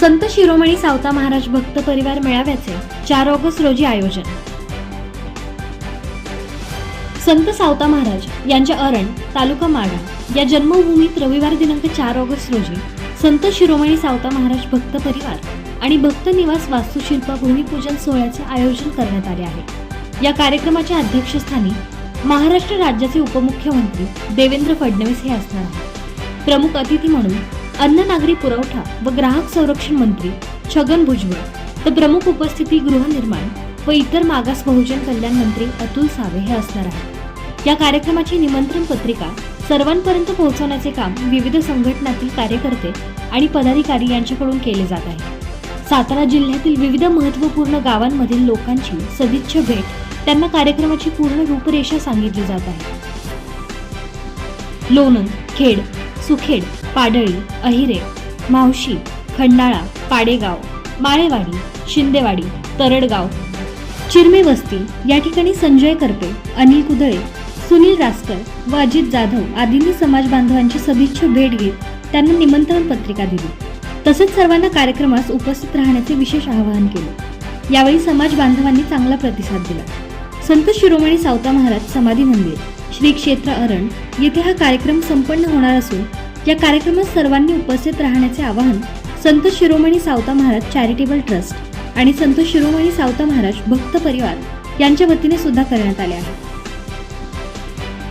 संत शिरोमणी सावता महाराज भक्त परिवार मेळाव्याचे चार ऑगस्ट रोजी आयोजन. संत सावता महाराज यांच्या अरण तालुका माडा या जन्मभूमीत रविवार दिनांक चार ऑगस्ट रोजी संत शिरोमणी सावता महाराज भक्त परिवार आणि भक्त निवास वास्तुशिल्प भूमिपूजन सोहळ्याचे आयोजन करण्यात आले आहे. या कार्यक्रमाच्या अध्यक्षस्थानी महाराष्ट्र राज्याचे उपमुख्यमंत्री देवेंद्र फडणवीस हे असणार आहेत. प्रमुख अतिथी म्हणून अन्न नागरी पुरवठा व ग्राहक संरक्षण मंत्री छगन भुजबळ तर प्रमुख उपस्थिती गृहनिर्माण व इतर मागास बहुजन कल्याण मंत्री अतुल सावे हे असणार आहेत. या कार्यक्रमाची निमंत्रण पत्रिका सर्वांपर्यंत पोहोचवण्याचे काम विविध संघटनातील कार्यकर्ते आणि पदाधिकारी यांच्याकडून केले जात आहे. सातारा जिल्ह्यातील विविध महत्त्वपूर्ण गावांमधील लोकांची सदिच्छ भेट त्यांना कार्यक्रमाची पूर्ण रूपरेषा सांगितली जात आहे. लोणंद खेड सुखेड पाडळी अहिरे मावशी खंडाळा पाडेगाव माळेवाडी शिंदेवाडी तरडगाव चिरमे वस्ती या ठिकाणी संजय करपे अनिल कुदळे सुनील रास्कर व अजित जाधव आदींनी समाज बांधवांची सदिच्छा भेट घेत त्यांना निमंत्रण पत्रिका दिली. तसेच सर्वांना कार्यक्रमास उपस्थित राहण्याचे विशेष आवाहन केले. यावेळी समाज बांधवांनी चांगला प्रतिसाद दिला. संत शिरोमणी सावता महाराज समाधी मंदिर श्री क्षेत्र अरण येथे हा कार्यक्रम संपन्न होणार असून या कार्यक्रमात सर्वांनी उपस्थित राहण्याचे आवाहन संत शिरोमणी सावता महाराज चॅरिटेबल ट्रस्ट आणि संत शिरोमणी सावता महाराज भक्त परिवार यांच्या वतीने सुद्धा करण्यात आले आहे.